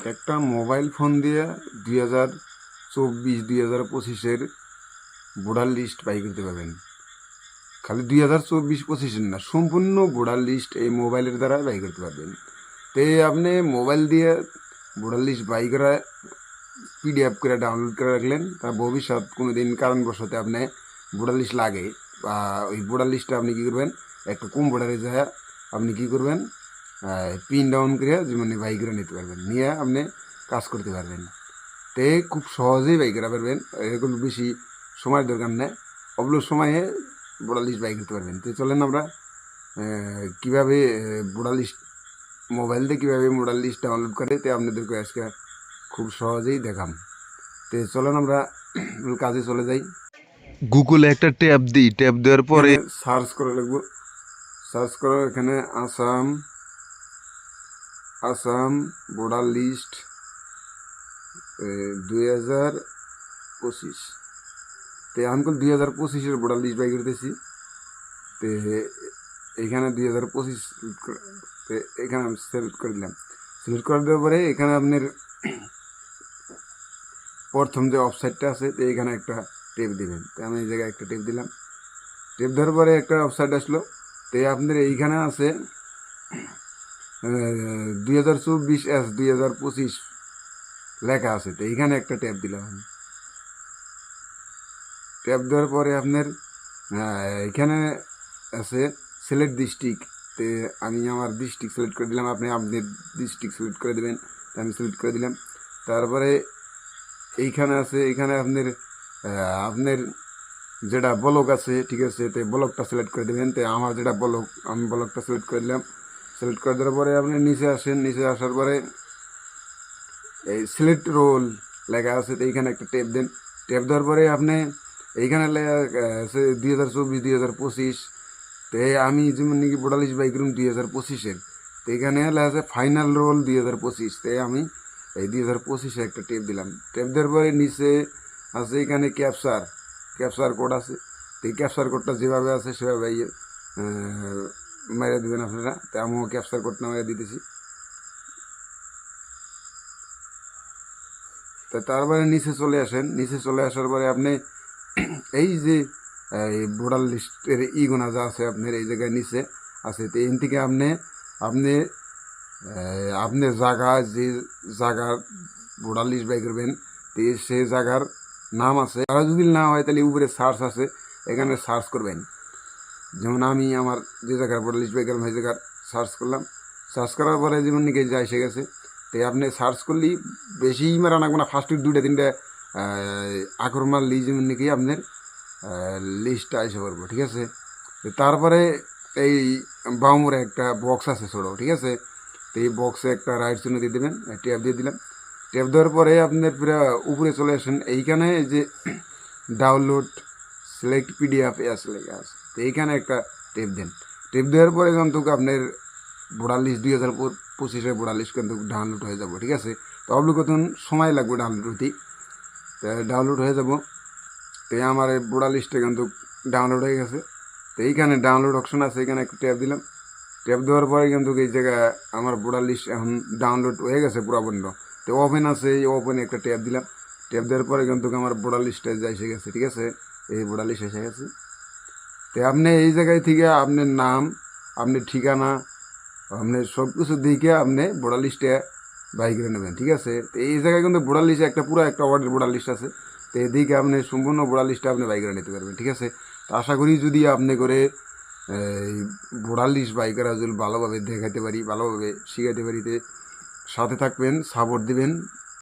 একটা mobile phone দিয়ে দুই হাজার চব্বিশ, দুই হাজার পঁচিশের ভোটার লিস্ট বাই করতে পারবেন। খালি দুই হাজার চব্বিশ, পঁচিশের না, সম্পূর্ণ ভোটার লিস্ট এই মোবাইলের দ্বারা বাই করতে পারবেন। তো আপনি মোবাইল দিয়ে ভোটার লিস্ট বাই করা পিডিএফ করে ডাউনলোড করে রাখলেন তার ভবিষ্যৎ কোনো দিন কারণবশত আপনি ভোটার লিস্ট লাগে, বা ওই ভোটার লিস্টটা আপনি কী করবেন, একটা কম্পিউটারে যায় আপনি কী করবেন পিন ডাউন করে যেমন বাই করে নিতে পারবেন। নিয়ে আপনি কাজ করতে পারবেন। তে খুব সহজেই বাই করা পারবেন। এগুলো বেশি সময়ের দরকার নেই। ওগুলো সময়ে ভোটার লিস্ট বাই করতে পারবেন। তো চলেন আমরা কীভাবে লিস্ট মোবাইল দিয়ে কীভাবে ভোটার লিস্ট ডাউনলোড করে তে আপনাদেরকে আজকে খুব সহজেই দেখাম। তো চলেন আমরা কাজে চলে যাই। গুগলে একটা ট্যাব দিই। ট্যাব দেওয়ার পরে সার্চ করে লাগবো সার্চ করো এখানে আসাম আসাম ভোটার লিস্ট দুই হাজার পঁচিশ। তো দুই হাজার পঁচিশের ভোটার লিস্ট বাই করতেছি তো এখানে দুই হাজার পঁচিশ এখানে আমি সিলেক্ট করে দিলাম। সিলেক্ট করে দেওয়ার পরে এখানে আপনার প্রথম যে ওয়েবসাইটটা আছে, তো এখানে একটা টেপ দিবেন। তো আমি এই জায়গায় একটা টেপ দিলাম। টেপ দেওয়ার পরে একটা ওয়েবসাইট আসলো। তো এই আপনাদের এইখানে আছে দুই হাজার চব্বিশ এস দুই হাজার পঁচিশ লেখা আছে। তো এইখানে একটা ট্যাপ দিলাম আমি। ট্যাপ দেওয়ার পরে আপনার এখানে আছে সিলেক্ট ডিস্ট্রিক্ট তে আমি আমার ডিস্ট্রিক্ট সিলেক্ট করে দিলাম। আপনি আপনার ডিস্ট্রিক্ট সিলেক্ট করে দেবেন। আমি সিলেক্ট করে দিলাম। তারপরে এইখানে আছে এখানে আপনার আপনার যেটা ব্লক আছে, ঠিক আছে, তো ব্লকটা সিলেক্ট করে দেবেন। তো আমার যেটা ব্লক আমি ব্লকটা সিলেক্ট করে দিলাম। সিলেক্ট করে দেওয়ার পরে আপনি নিচে আসেন, নিচে আসার পরে এই সিলেক্ট রোল লেখা আছে এইখানে একটা টেপ দেন। টেপ দেওয়ার পরে আপনি এইখানে আছে দুই হাজার চব্বিশ, দুই হাজার পঁচিশ। তো আমি যেমন নাকি বোটালিশ বাইক রুম দুই হাজার পঁচিশের। তো এখানে আছে ফাইনাল রোল দুই হাজার পঁচিশ। তো আমি এই দুই হাজার পঁচিশে একটা টেপ দিলাম। টেপ দেওয়ার পরে নিচে আছে এখানে ক্যাপচার ক্যাপচার কোড আছে। তো এই ক্যাপচার কোডটা যেভাবে আছে সেভাবে মেরে দেবেন আপনারা। তো আমিও ক্যাপচার কোডটা মেরে দিতেছি। তা তারপরে নিচে চলে আসেন। নিচে চলে আসার পরে আপনি এই যে ভোটার লিস্টের ইগুনা যা আছে আপনার এই জায়গায় নিচে আছে। তো এন থেকে আপনি আপনি আহ, আপনার জায়গা যে জায়গার ভোটার লিস্ট বাই করবেন তো সেই জায়গার নাম আছে। আর যদি না হয় তাহলে উপরে সার্চ আছে এখানে সার্চ করবেন। যেমন আমি আমার যে জায়গার ভোটার লিস্ট বাই করলাম সেই জায়গার সার্চ করলাম। সার্চ করার পরে যেমন নাকি যা এসে গেছে তো আপনি সার্চ করলেই বেশি মারা লাগবে না। ফার্স্টের দুইটা, তিনটা আকর মারলেই যেমন নাকি আপনার লিস্টটা এসে পড়ব, ঠিক আছে? তারপরে এই বাউমরে একটা বক্স আছে ছোটো, ঠিক আছে? তো এই বক্সে একটা রাইট চিহ্ন দিয়ে দেবেন ট্যাপ দিয়ে দিলাম। ট্যাপ দেওয়ার পরে আপনার পুরো উপরে চলে আসেন। এইখানে যে ডাউনলোড সিলেক্ট পিডিএফ এস লেখা আছে। তো এইখানে একটা টেপ দেন। টেপ দেওয়ার পরে কিন্তু আপনার লিস্ট দুই হাজার ভোটার লিস্ট কিন্তু ডাউনলোড হয়ে যাব, ঠিক আছে? তো আপনি কতক্ষণ সময় লাগবে ডাউনলোড হতে তো ডাউনলোড হয়ে যাব। তো আমার এই লিস্টে কিন্তু ডাউনলোড হয়ে গেছে। তো এইখানে ডাউনলোড অপশন আছে এখানে একটা ট্যাপ দিলাম। ট্যাপ দেওয়ার পরে কিন্তু এই জায়গায় আমার লিস্ট এখন ডাউনলোড হয়ে গেছে পুরো তো ওপেন আছে, এই ওপেনে একটা ট্যাপ দিলাম। ট্যাপ দেওয়ার পরে কিন্তু আমার লিস্টে এসে গেছে, ঠিক আছে? এই লিস্ট এসে গেছে। তো আপনি এই জায়গায় থেকে আপনার নাম, আপনার ঠিকানা আপনি সব কিছু দিকে আপনি ভোটার লিস্টে বাই করে নেবেন, ঠিক আছে? তো এই জায়গায় কিন্তু ভোটার লিস্টে একটা পুরো একটা ওয়ার্ডের ভোটার লিস্ট আছে। তো এদিকে আপনি সম্পূর্ণ ভোটার লিস্টে আপনি বাই করে নিতে পারবেন, ঠিক আছে? তো আশা করি যদি আপনি করে, এই ভোটার লিস্ট বাই করা যদি ভালোভাবে দেখাতে পারি, ভালোভাবে শিখাতে পারি সাথে থাকবেন সাপোর্ট দিবেন।